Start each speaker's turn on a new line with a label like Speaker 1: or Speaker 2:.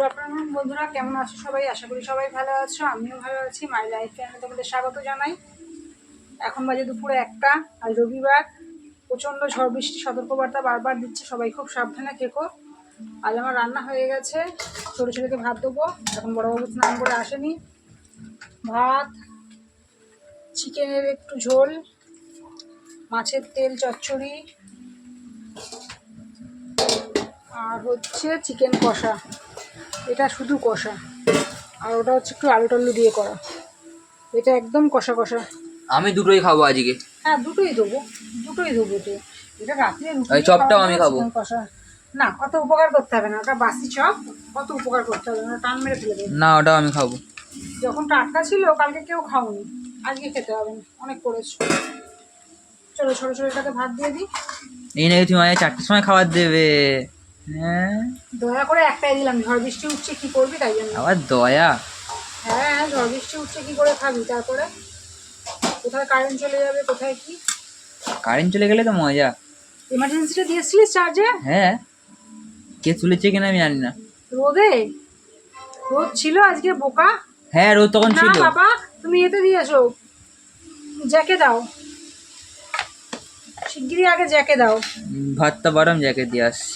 Speaker 1: Good afternoon বন্ধুরা, কেমন আছো সবাই? আশা করি সবাই ভালো আছো, আমিও ভালো আছি। মাই লাইফ চ্যানেলে তোমাদের স্বাগত জানাই। এখন বাজে দুপুরে একটা আর রবিবার। প্রচণ্ড ঝড় বৃষ্টি, সতর্কবার্তা বারবার দিচ্ছে, সবাই খুব সাবধানে থেকো। আজ আমার রান্না হয়ে গেছে ছোটো ছেলেকে ভাত দেবো। এখন বড়োবাবু স্নান করে আসেনি। ভাত, চিকেনের একটু ঝোল, মাছের তেল, চচ্চড়ি, আর হচ্ছে চিকেন কষা। এটা শুধু কষা। আর ওটা হচ্ছে একটু আলু টালু দিয়ে করা। এটা একদম কষা কষা।
Speaker 2: আমি দুটোই খাব আজকে।
Speaker 1: হ্যাঁ দুটোই দেবো। দুটোই দেবো তো। এটা রাত্রে
Speaker 2: ওই চপটাও আমি খাব।
Speaker 1: কষা। না কত উপকার করতে হবে না। ওটা বাসি চপ কত উপকার করতে হবে না। টান মেরে ফেলে দেবে।
Speaker 2: না ওটাও আমি খাব।
Speaker 1: যখন টাটকা ছিল কালকে কেউ খাওনি। আজকে খেতে হবে না। অনেক করেছ। চলো ছোটো এটাকে ভাত দিয়ে দিই।
Speaker 2: এই নাকি তুমি আমাকে চারটের সময় খাবার দেবে। হ্যাঁ।
Speaker 1: দয়া করে একটাই দিলাম ঝড় বৃষ্টি উঠছে কি করবি তাই জন্য?
Speaker 2: আবার দয়া?
Speaker 1: হ্যাঁ ঝড় বৃষ্টি উঠছে কি করে খাবি? তারপরে? কোথায় কারেন্ট চলে যাবে কোথায় কি?
Speaker 2: কারেন্ট চলে গেলে তো মজা।
Speaker 1: এমার্জেন্সিটা দিয়েছিলিস চার্জে
Speaker 2: হ্যাঁ। কে তুলেছে কিনা আমি জানি না।
Speaker 1: রোদে? রোদ ছিল আজকে বোকা।
Speaker 2: হ্যাঁ রোদ তখন
Speaker 1: না
Speaker 2: ছিল।
Speaker 1: বাবা তুমি এতে দিয়েছ। জ্যাকে দাও। শিগগিরই আগে জ্যাকে দাও।
Speaker 2: ভাতটা বারম জ্যাকেট দিয়ে আসছি।